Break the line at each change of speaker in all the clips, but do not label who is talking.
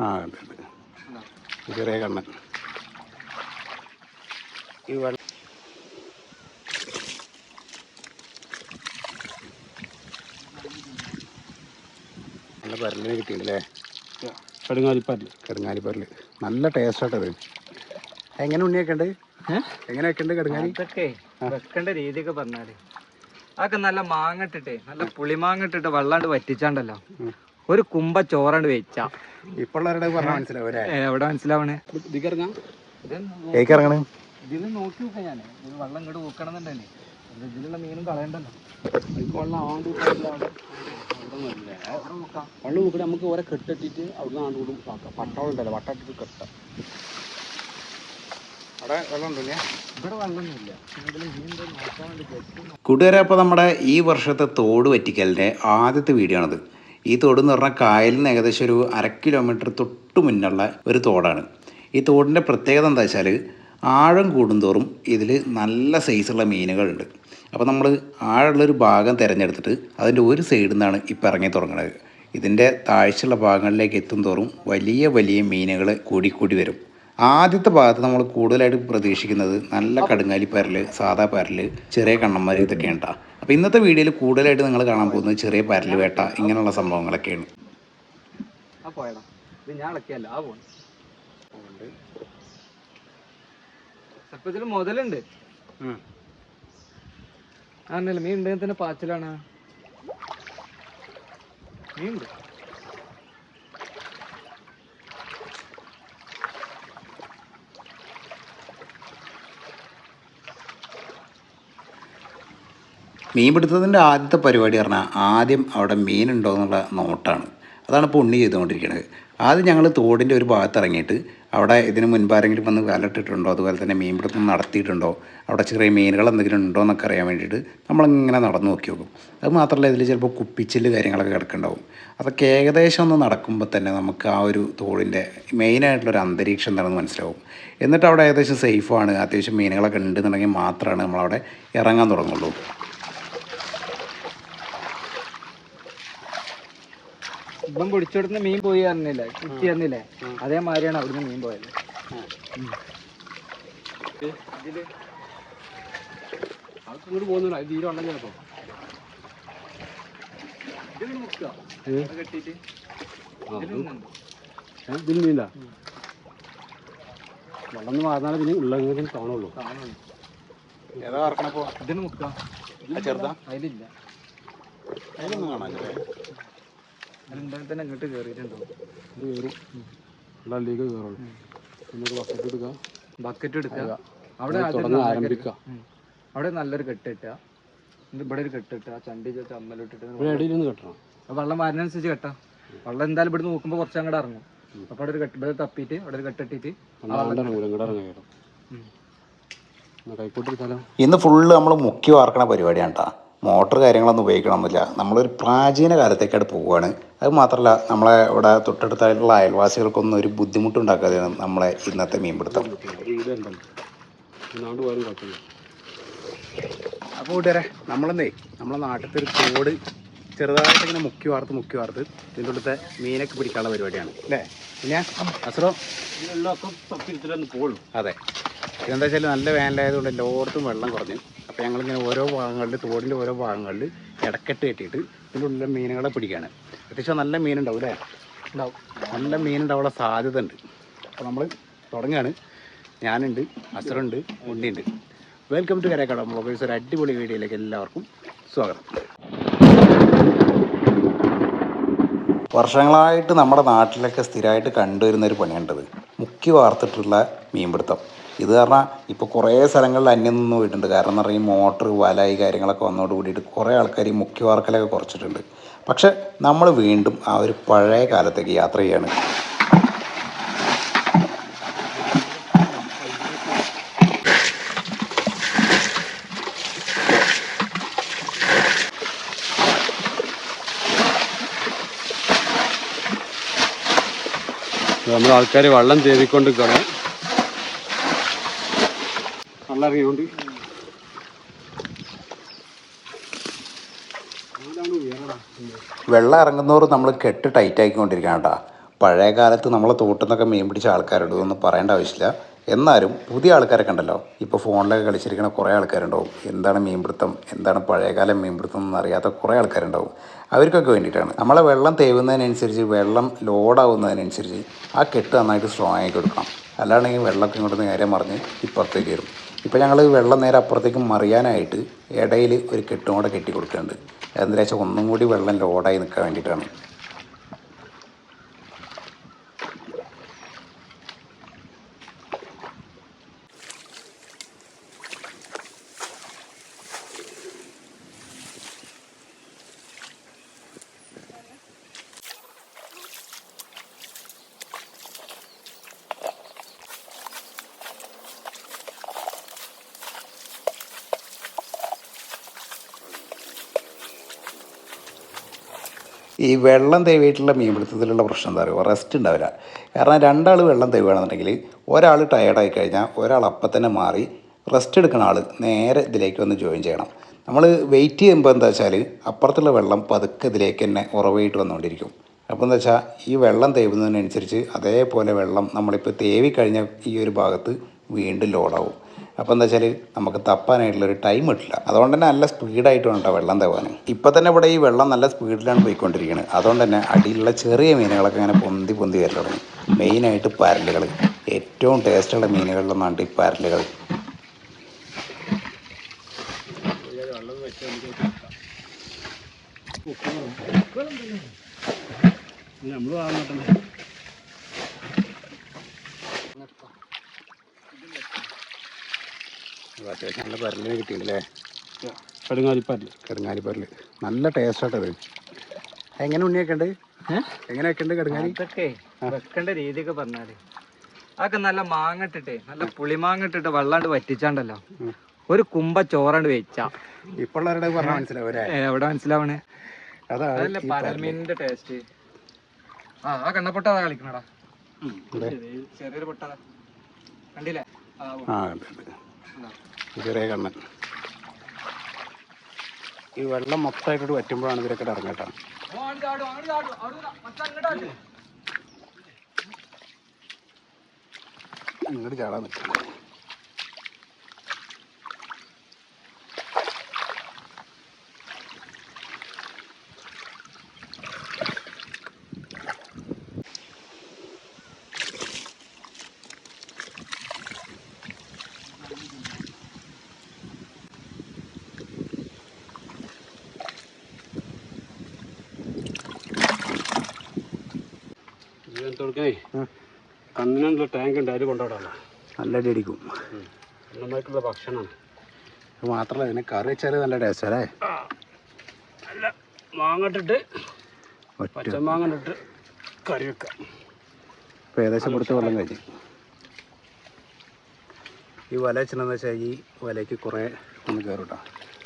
ആ അതെ അതെ. ചെറിയ കണ്ണൻ. ഈ വെള്ളം നല്ല പരലിന് കിട്ടിയില്ലേ കടുങ്ങാലിപ്പരൽ കടുങ്ങാലിപ്പരൽ നല്ല ടേസ്റ്റ് ആട്ടത് എങ്ങനെ ഉണ്ണിയൊക്കെ ഉണ്ട്? എങ്ങനെ വെക്കണ്ട് കടുങ്ങാലി?
ഇതൊക്കെ വെക്കേണ്ട രീതിയൊക്കെ പറഞ്ഞാൽ. അതൊക്കെ നല്ല മാങ്ങ ഇട്ടിട്ടേ നല്ല പുളിമാങ്ങ ഇട്ടിട്ട് വെള്ളാണ്ട് വറ്റിച്ചാണ്ടല്ലോ. ഒരു കുമ്പ ചോറാണ്ട് വെച്ച.
പറഞ്ഞാൽ മനസ്സിലാവും
എവിടെ മനസ്സിലാവണേ?
ഇതിക്കിറങ്ങാം.
കേക്ക് ഇറങ്ങണം
ഇതിൽ നോക്കി നോക്കാം ഞാൻ ഇത് വെള്ളം ഇങ്ങോട്ട് ഇതിലുള്ള മീനും കളയണ്ടല്ലോ.
വെള്ളം ആണ്ട് വെള്ളം നോക്കിയിട്ട് നമുക്ക് ഓരോ കെട്ടിട്ടിട്ട് അവിടുന്ന് ആണ്ട് കൂടും പട്ടവളം ഉണ്ടല്ലോ വട്ടാട്ടിട്ട് കെട്ടാം.
കൂട്ടുകാരെ അപ്പോൾ നമ്മുടെ ഈ വർഷത്തെ തോട് വറ്റിക്കലിന്റെ ആദ്യത്തെ വീഡിയോ ആണിത്. ഈ തോട് എന്ന് പറഞ്ഞാൽ കായലിൽ നിന്ന് ഏകദേശം ഒരു അര കിലോമീറ്റർ തൊട്ട് മുന്നുള്ള ഒരു തോടാണ്. ഈ തോടിന്റെ പ്രത്യേകത എന്താ വെച്ചാൽ ആഴം കൂടുന്തോറും ഇതിൽ നല്ല സൈസുള്ള മീനുകളുണ്ട്. അപ്പോൾ നമ്മൾ ആഴമുള്ളൊരു ഭാഗം തിരഞ്ഞെടുത്തിട്ട് അതിന്റെ ഒരു സൈഡിൽ നിന്നാണ് ഇപ്പോൾ ഇറങ്ങി തുടങ്ങുന്നത് ഇതിന്റെ താഴ്ചയുള്ള ഭാഗങ്ങളിലേക്ക് എത്തും തോറും വലിയ വലിയ മീനുകൾ കൂടിക്കൂടി വരും. ആദ്യത്തെ ഭാഗത്ത് നമ്മൾ കൂടുതലായിട്ട് പ്രതീക്ഷിക്കുന്നത് നല്ല കടുങ്ങാലി പരൽ സാധാ പരൽ ചെറിയ കണ്ണന്മാർ ഇതൊക്കെയാണ് കേട്ടോ അപ്പോൾ ഇന്നത്തെ വീഡിയോയിൽ കൂടുതലായിട്ട് നിങ്ങൾ കാണാൻ പോകുന്നത് ചെറിയ പരലുവേട്ട ഇങ്ങനെയുള്ള സംഭവങ്ങളൊക്കെയാണ്.
അപ്പൊ മുതലുണ്ട്. ആണല്ലേ മീൻ ഉണ്ടെങ്കിൽ തന്നെ പാച്ചിലാണ്. മീൻ ഉണ്ട്?
മീൻ പിടുത്തത്തിന്റെ ആദ്യത്തെ പരിപാടി പറഞ്ഞാൽ ആദ്യം അവിടെ മീനുണ്ടോ എന്നുള്ള നോട്ടാണ്. അതാണ് ഇപ്പോൾ ഉണ്ണി ചെയ്തുകൊണ്ടിരിക്കുന്നത് ആദ്യം ഞങ്ങൾ തോടിന്റെ ഒരു ഭാഗത്ത് ഇറങ്ങിയിട്ട് അവിടെ ഇതിന് മുൻപ് ആരെങ്കിലും വന്ന് വലട്ടിട്ടുണ്ടോ അതുപോലെ തന്നെ മീൻ പിടുത്തം നടത്തിയിട്ടുണ്ടോ? അവിടെ ചെറിയ മീനുകൾ എന്തെങ്കിലും ഉണ്ടോ എന്നൊക്കെ അറിയാൻ വേണ്ടിയിട്ട് നമ്മളിങ്ങനെ നടന്നു നോക്കി നോക്കും. അത് മാത്രമല്ല ഇതിൽ ചിലപ്പോൾ കുപ്പിച്ചിൽ കാര്യങ്ങളൊക്കെ കിടക്കുന്നുണ്ടാവും. അതൊക്കെ ഏകദേശം ഒന്ന് നടക്കുമ്പോൾ തന്നെ നമുക്ക് ആ ഒരു തോടിന്റെ മെയിനായിട്ടുള്ളൊരു അന്തരീക്ഷം എന്താണെന്ന് മനസ്സിലാവും. എന്നിട്ട് അവിടെ ഏകദേശം സേഫാണ് അത്യാവശ്യം മീനുകളൊക്കെ ഉണ്ടെന്നുണ്ടെങ്കിൽ മാത്രമാണ് നമ്മളവിടെ ഇറങ്ങാൻ തുടങ്ങുള്ളൂ.
ഇപ്പം പിടിച്ചെടുത്ത് മീൻ പോയി അറിഞ്ഞില്ലേ കിട്ടി അറിഞ്ഞില്ലേ അതേമാതിരിയാണ് അവിടുന്ന് മീൻ പോയത്.
ഇതിൽ ഇങ്ങോട്ട് പോകുന്നില്ല തീരെ ഉണ്ടെങ്കിൽ വെള്ളം മാറുന്നാലും പിന്നെ ഉള്ളെങ്കിലും കാണുള്ളൂ.
ഏതാ
ഇതിന്
ചെറുതാ?
അതിലില്ല.
അതിലൊന്നും കാണാനില്ലേ?
അതിലുണ്ടെങ്കിൽ തന്നെ ഇങ്ങോട്ട് കയറിയിട്ടുണ്ടാവും
ഇത് കയറും വെള്ളത്തിലേക്ക് കയറുള്ളൂ പിന്നെ ഒരു ബക്കറ്റ് എടുക്കുക
ബക്കറ്റ് എടുക്കുക. അവിടെ ആദ്യം
തുടങ്ങി ആരംഭിക്കുക.
അവിടെ നല്ലൊരു കെട്ടിട്ട ഇവിടെ ഒരു കെട്ടിട്ട ചണ്ടി ചമ്മലിട്ടിട്ട്
ഇടയിൽ നിന്ന് കെട്ടണം.
വെള്ളം വരുന്നതനുസരിച്ച് കെട്ടാം. വെള്ളം എന്തായാലും ഇവിടെ നോക്കുമ്പോൾ കുറച്ച് അങ്ങോട്ട് ഇറങ്ങും. അപ്പൊ അവിടെ ഒരു കെട്ട് ഇവിടെ തപ്പിയിട്ട് അവിടെ ഒരു
കൈക്കോട്ടെടുത്താലോ?
ഇന്ന് ഫുള്ള് നമ്മൾ മുക്കി വാർക്കണ പരിപാടിയാണ് കേട്ടോ മോട്ടർ കാര്യങ്ങളൊന്നും ഉപയോഗിക്കണമെന്നില്ല നമ്മളൊരു പ്രാചീന കാലത്തേക്കായിട്ട് പോവുകയാണ്. അത് മാത്രമല്ല നമ്മളെ ഇവിടെ തൊട്ടടുത്തായിട്ടുള്ള അയൽവാസികൾക്കൊന്നും ഒരു ബുദ്ധിമുട്ടുണ്ടാക്കാതെയാണ് നമ്മളെ ഇന്നത്തെ മീൻപിടുത്തം. അപ്പോൾ കൂട്ടുകാരെ നമ്മളെന്നേ നമ്മളെ നാട്ടിലത്തെ ഒരു തോട് ചെറുതായിട്ട് ഇങ്ങനെ മുക്കി വാർത്ത് മുക്കി വാർത്ത് ഇതിന്റെ ഉള്ളത്തെ മീനൊക്കെ പിടിക്കാനുള്ള പരിപാടിയാണ്. അല്ലേ? പിന്നെ അസുറോ
പോകുള്ളൂ
അതെ. ഇതെന്താ വെച്ചാൽ നല്ല വേനലായതുകൊണ്ട് എല്ലായിടത്തും വെള്ളം കുറഞ്ഞു. അപ്പോൾ ഞങ്ങളിങ്ങനെ ഓരോ ഭാഗങ്ങളിൽ തോടിന്റെ ഓരോ ഭാഗങ്ങളിൽ ഇടക്കെട്ട് കെട്ടിയിട്ട് ഇതിന്റെ ഉള്ളിലെ മീനുകളെ പിടിക്കുകയാണ് അത്യാവശ്യം നല്ല മീനുണ്ടാവും അല്ലേ?
ഉണ്ടാവും.
നല്ല മീനുണ്ടാവാനുള്ള സാധ്യത ഉണ്ട് അപ്പോൾ നമ്മൾ തുടങ്ങുകയാണ് ഞാനുണ്ട് അസുറുണ്ട് ഉണ്ണിയുണ്ട്. വെൽക്കം ടു കരക്കട മൊബൈൽസ് ഒരു അടിപൊളി വീഡിയോയിലേക്ക് എല്ലാവർക്കും സ്വാഗതം. വർഷങ്ങളായിട്ട് നമ്മുടെ നാട്ടിലൊക്കെ സ്ഥിരമായിട്ട് കണ്ടുവരുന്ന ഒരു പണിയുണ്ടത് മുക്കി വാർത്തിട്ടുള്ള മീൻപിടുത്തം. ഇത് കാരണം ഇപ്പോൾ കുറേ സ്ഥലങ്ങളിൽ അന്യം നിന്ന് പോയിട്ടുണ്ട്. കാരണം എന്ന് പറഞ്ഞാൽ ഈ മോട്ടർ വല ഈ കാര്യങ്ങളൊക്കെ വന്നതോട് കൂടിയിട്ട് കുറേ ആൾക്കാർ ഈ മുഖ്യ വാർക്കലൊക്കെ കുറച്ചിട്ടുണ്ട്. പക്ഷെ നമ്മൾ വീണ്ടും ആ ഒരു പഴയ കാലത്തേക്ക് യാത്ര ചെയ്യാണ്.
നമ്മൾ ആൾക്കാർ വെള്ളം തേടിക്കൊണ്ട് നിൽക്കണം വെള്ളം ഇറങ്ങിയോണ്ട്
വെള്ളം ഇറങ്ങുന്നവർ നമ്മൾ കെട്ട് ടൈറ്റ് ആക്കിക്കൊണ്ടിരിക്കുകയാണ് കേട്ടോ പഴയ കാലത്ത് നമ്മളെ തോട്ടിൽ നിന്നൊക്കെ മീൻ പിടിച്ച ആൾക്കാരുണ്ട് എന്ന് പറയേണ്ട ആവശ്യമില്ല. എന്നാലും പുതിയ ആൾക്കാരൊക്കെ ഉണ്ടല്ലോ. ഇപ്പോൾ ഫോണിലൊക്കെ കളിച്ചിരിക്കുന്ന കുറേ ആൾക്കാരുണ്ടാവും. എന്താണ് മീൻപിടുത്തം എന്താണ് പഴയകാല മീൻപിടുത്തം എന്ന് അറിയാത്ത കുറേ ആൾക്കാരുണ്ടാവും. അവർക്കൊക്കെ വേണ്ടിയിട്ടാണ്. നമ്മളെ വെള്ളം തേവുന്നതിനനുസരിച്ച് വെള്ളം ലോഡാവുന്നതിനനുസരിച്ച് ആ കെട്ട് നന്നായിട്ട് സ്ട്രോങ് ആക്കി കൊടുക്കണം. അല്ലാണ്ടെങ്കിൽ വെള്ളമൊക്കെ ഇങ്ങോട്ട് നേരെ മറിഞ്ഞ് ഇപ്പുറത്തേക്ക് വരും. ഇപ്പോൾ ഞങ്ങൾ വെള്ളം നേരെ അപ്പുറത്തേക്ക് മറിയാനായിട്ട് ഇടയിൽ ഒരു കെട്ടും കൂടെ കെട്ടി കൊടുക്കുന്നുണ്ട്. എന്താ വെച്ചാൽ ഒന്നും കൂടി വെള്ളം ലോഡായി നിൽക്കാൻ വേണ്ടിയിട്ടാണ്. ഈ വെള്ളം തേവിയിട്ടുള്ള മീൻപിടുത്തത്തിലുള്ള പ്രശ്നം എന്താ പറയുക? റെസ്റ്റ് ഉണ്ടാവില്ല. കാരണം രണ്ടാൾ വെള്ളം തേവുകയാണെന്നുണ്ടെങ്കിൽ ഒരാൾ ടയേർഡായി കഴിഞ്ഞാൽ ഒരാൾ അപ്പം തന്നെ മാറി റെസ്റ്റ് എടുക്കുന്ന ആൾ നേരെ ഇതിലേക്ക് വന്ന് ജോയിൻ ചെയ്യണം. നമ്മൾ വെയിറ്റ് ചെയ്യുമ്പോൾ എന്താ വെച്ചാൽ അപ്പുറത്തുള്ള വെള്ളം പതുക്കെ ഇതിലേക്ക് തന്നെ ഉറവായിട്ട് വന്നുകൊണ്ടിരിക്കും. അപ്പോൾ എന്താ വെച്ചാൽ ഈ വെള്ളം തേവുന്നതിനനുസരിച്ച് അതേപോലെ വെള്ളം നമ്മളിപ്പോൾ തേവി കഴിഞ്ഞ ഈ ഒരു ഭാഗത്ത് വീണ്ടും ലോഡാവും അപ്പോൾ എന്താ വെച്ചാൽ നമുക്ക് തപ്പാനായിട്ടുള്ളൊരു ടൈം കിട്ടില്ല. അതുകൊണ്ട് തന്നെ നല്ല സ്പീഡായിട്ട് വേണം വെള്ളം തേവാൻ ഇപ്പം തന്നെ ഇവിടെ ഈ വെള്ളം നല്ല സ്പീഡിലാണ് പോയിക്കൊണ്ടിരിക്കുന്നത് അതുകൊണ്ട് തന്നെ അടിയിലുള്ള ചെറിയ മീനുകളൊക്കെ ഇങ്ങനെ പൊന്തി പൊന്തി വരൽ തുടങ്ങി. മെയിനായിട്ട് പരലുകൾ ഏറ്റവും ടേസ്റ്റുള്ള മീനുകളിലൊന്നാണ് ഈ പരലുകൾ
നമ്മൾ വാങ്ങട്ടെ
അത്യാവശ്യം നല്ല പരലിന് കിട്ടിയില്ലേ
കടുങ്ങാലിപ്പാറ്റിൽ
കടുങ്ങാലി പരൽ നല്ല ടേസ്റ്റായിട്ടത് എങ്ങനെ ഉണ്ണിയൊക്കെ ഉണ്ട്? എങ്ങനെ വെക്കണ്ട് കടുങ്ങാലി?
അതൊക്കെ വെക്കേണ്ട രീതിയൊക്കെ പറഞ്ഞാൽ. അതൊക്കെ നല്ല മാങ്ങ ഇട്ടിട്ടേ നല്ല പുളിമാങ്ങ ഇട്ടിട്ട് വെള്ളാണ്ട് വറ്റിച്ചാണ്ടല്ലോ. ഒരു കുമ്പ ചോറാണ്ട് വെച്ച.
ഇപ്പൊള്ളവരുടെ പറഞ്ഞാൽ മനസ്സിലാവൂലേ
എവിടെ മനസ്സിലാവണേ? അതല്ലേ പരൽമീനിന്റെ ടേസ്റ്റ് ആ ആ കണ്ണപ്പൊട്ട അതാ കളിക്കണടാ. ചെറിയൊരു പൊട്ടാ. കണ്ടില്ലേ? ആ,
ചെറിയ കണ്ണൻ. ഈ വെള്ളം മൊത്തമായിട്ട് വറ്റുമ്പോഴാണ് ഇവരൊക്കെ ഇറങ്ങട്ടോ ഇങ്ങോട്ട് ചാടാൻ നിൽക്കണം
കൊടുക്കേ കണ്ണിനുള്ള ടാങ്ക് ഉണ്ട് അതിൽ കൊണ്ടുപോടാ
നല്ല അടി അടിക്കും
കണ്ണന്മാർക്കുള്ള ഭക്ഷണമാണ്.
അത് മാത്രമല്ല ഇതിനെ കറി വെച്ചാൽ നല്ല ടേസ്റ്റ് അല്ലേ?
നല്ല മാങ്ങട്ടിട്ട് പച്ചമാങ്ങ ഇട്ട് കറി വെക്കാം.
ഇപ്പോൾ ഏകദേശം കൊടുത്ത് വെള്ളം കഴിഞ്ഞു. ഈ വല വെച്ചിട്ടുണ്ടെന്ന് വെച്ചാൽ ഈ വലയ്ക്ക് കുറേ ഒന്ന് കയറും കേട്ടോ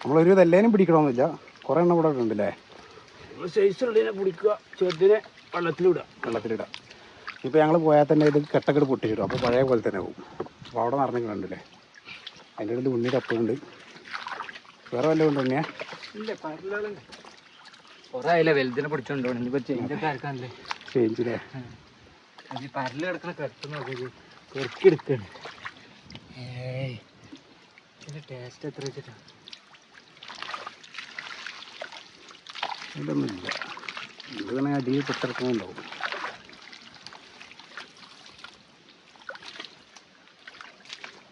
നമ്മളൊരു ഇതെല്ലാനും പിടിക്കണമെന്നില്ല കുറേ എണ്ണം ഇവിടെ ഉണ്ടല്ലേ
സൈസുള്ളതിനെ പിടിക്കുക ചെറുതിനെ വെള്ളത്തിലിടുക.
വെള്ളത്തിലിടാം ഇപ്പോൾ ഞങ്ങൾ പോയാൽ തന്നെ ഇത് കെട്ടക്കെട്ട് വരും. അപ്പോൾ പഴയ പോലെ തന്നെ പോകും അപ്പോൾ അവിടെ നിറഞ്ഞിട്ടുണ്ടല്ലേ അതിന്റെ ഇടയിൽ ഉണ്ണി തപ്പുണ്ട് വേറെ വല്ലതും കൊണ്ട് ഉണ്ണിയാ?
കൊറേ വലുതിനെ പിടിച്ചോണ്ടോ ആർക്കാണല്ലേ പരൽ കിടക്കണ കെട്ട് നോക്കി ടേസ്റ്റ് എത്ര
ഇതൊന്നുമില്ല. ഇത് തന്നെ അടിയിൽ പൊട്ടിറക്കുന്നുണ്ടാവും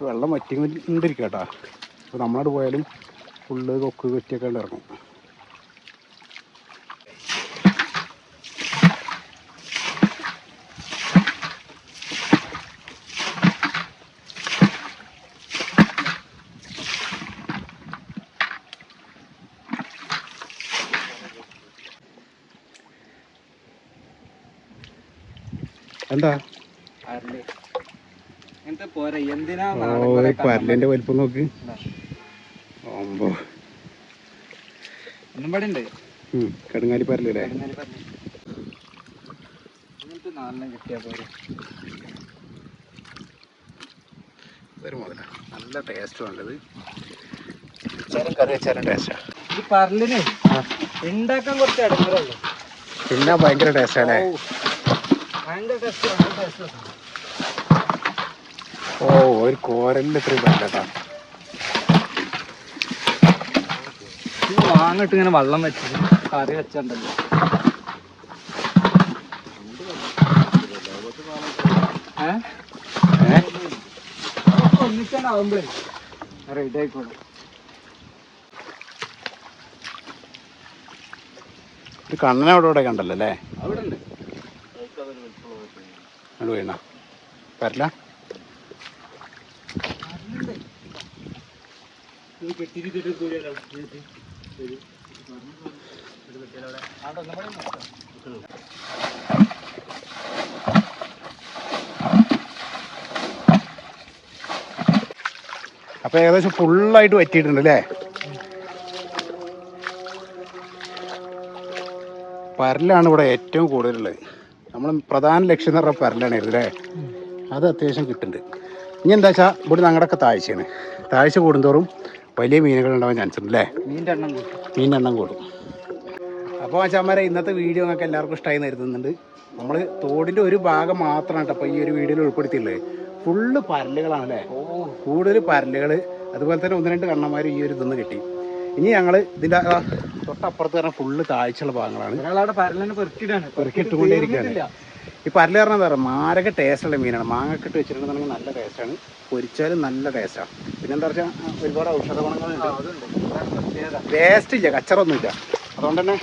വെള്ളം വറ്റിക്കൊണ്ടിരിക്കുക കേട്ടോ അപ്പോൾ നമ്മളവിടെ പോയാലും ഫുള്ള് കൊക്ക് വെറ്റിയൊക്കെ ഇറങ്ങും. എന്താ? പരലിന്റെ വലിപ്പം നോക്ക്.
ഉണ്ട്
കടുങ്ങാലി പരലല്ലേ മുതല. നല്ല ടേസ്റ്റ് വേണ്ടത് കറി വെച്ചാലും ടേസ്റ്റാ
ഇത് പരലിന് ഉണ്ടാക്കാൻ കുറച്ച്
പിന്നെ ഭയങ്കര ടേസ്റ്റാ അല്ലേ
ഭയങ്കര ടേസ്റ്റ് ഭയങ്കര ടേസ്റ്റ്
ഓ ഒരു കോരലിൽ ഇത്രയും
വാങ്ങിട്ട് ഇങ്ങനെ വെള്ളം വെച്ച് കറി വെച്ചിട്ടുണ്ടല്ലോ ഒന്നിച്ചാണ്ടാവുമ്പോഴേ റെഡി ആയിക്കോളും.
ഒരു കണ്ണനെ അവിടെ ഇവിടെ കണ്ടല്ലോ അല്ലേ?
അവിടെ
വീണ? വരില്ല? അപ്പൊ ഏകദേശം ഫുള്ളായിട്ട് പറ്റിയിട്ടുണ്ട് അല്ലേ? പരലാണ് ഇവിടെ ഏറ്റവും കൂടുതലുള്ളത്. നമ്മൾ പ്രധാന ലക്ഷ്യം എന്ന് പറഞ്ഞാൽ പരലാണ് അല്ലേ? അത് അത്യാവശ്യം കിട്ടുന്നുണ്ട്. ഇനി എന്താ വെച്ചാൽ ഇവിടെ ഞങ്ങളുടെയൊക്കെ താഴ്ചയാണ്. താഴ്ച കൂടുന്തോറും വലിയ മീനുകൾ ഉണ്ടാവാൻ ചാൻസ് ഉണ്ട് അല്ലേ
മീന്റെ എണ്ണം കൂടും
മീനിന്റെ എണ്ണം കൂടും. അപ്പോൾ മച്ചാന്മാരെ ഇന്നത്തെ വീഡിയോ നിങ്ങൾക്ക് എല്ലാവർക്കും ഇഷ്ടമായി കരുതുന്നുണ്ട്. നമ്മൾ തോടിന്റെ ഒരു ഭാഗം മാത്രമാണ് കേട്ടോ അപ്പോൾ ഈ ഒരു വീഡിയോയിൽ ഉൾപ്പെടുത്തിയുള്ളത് ഫുള്ള് പരലുകളാണ് അല്ലേ കൂടുതൽ പരലുകൾ അതുപോലെ തന്നെ ഒന്ന് രണ്ട് കണ്ണന്മാർ ഈ ഒരു ഇതൊന്ന് കിട്ടി. ഇനി ഞങ്ങൾ ഇതിന്റെ തൊട്ടപ്പുറത്ത് പറഞ്ഞാൽ ഫുള്ള് താഴ്ചയുള്ള ഭാഗങ്ങളാണ്. പെറുക്കിയിട്ടുകൊണ്ടേയിരിക്കുകയാണ്. ഈ പരൽ പറഞ്ഞാൽ എന്താ പറയുക മാരക ടേസ്റ്റുള്ള മീനാണ്. മാങ്ങൊക്കെ ഇട്ട് വെച്ചിട്ടുണ്ടെന്നുണ്ടെങ്കിൽ നല്ല ടേസ്റ്റാണ് പൊരിച്ചാലും നല്ല ടേസ്റ്റാണ് പിന്നെ എന്താ വെച്ചാൽ ഒരുപാട് ഔഷധ ഗുണങ്ങളുണ്ട്. വേസ്റ്റ് ഇല്ല കച്ചറൊന്നുമില്ല അതുകൊണ്ട് തന്നെ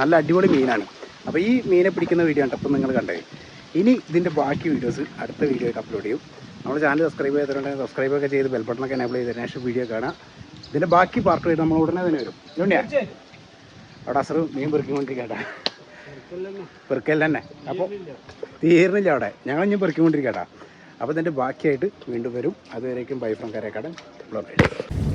നല്ല അടിപൊളി മീനാണ്. അപ്പോൾ ഈ മീനെ പിടിക്കുന്ന വീഡിയോ ആണ് അപ്പം നിങ്ങൾ കണ്ടേ. ഇനി ഇതിന്റെ ബാക്കി വീഡിയോസ് അടുത്ത വീഡിയോ ആയിട്ട് അപ്ലോഡ് ചെയ്യും. നമ്മുടെ ചാനൽ സബ്സ്ക്രൈബ് ചെയ്തിട്ടുണ്ടെങ്കിൽ സബ്സ്ക്രൈബ് ഒക്കെ ചെയ്ത് ബെൽബട്ടണൊക്കെ എനേബിൾ ചെയ്തതിനു ശേഷം വീഡിയോ കാണാം. ഇതിന്റെ ബാക്കി പാർട്ട് ആയിട്ട് നമ്മൾ ഉടനെ തന്നെ വരും. അവിടെ അസറ് മീൻ പെറുക്കിക്കൊണ്ടിരിക്കട്ടെ പെറുക്കൽ തന്നെ അപ്പോൾ തീർന്നില്ല. അവിടെ. ഞങ്ങൾ ഇനി പെറുക്കിക്കൊണ്ടിരിക്കട്ടാ അപ്പോൾ ഇതിന്റെ ബാക്കിയായിട്ട് വീണ്ടും വരും. അതുവരേക്കും ബൈ ഫ്രം കരേക്കാടൻ ബ്ലോഗ്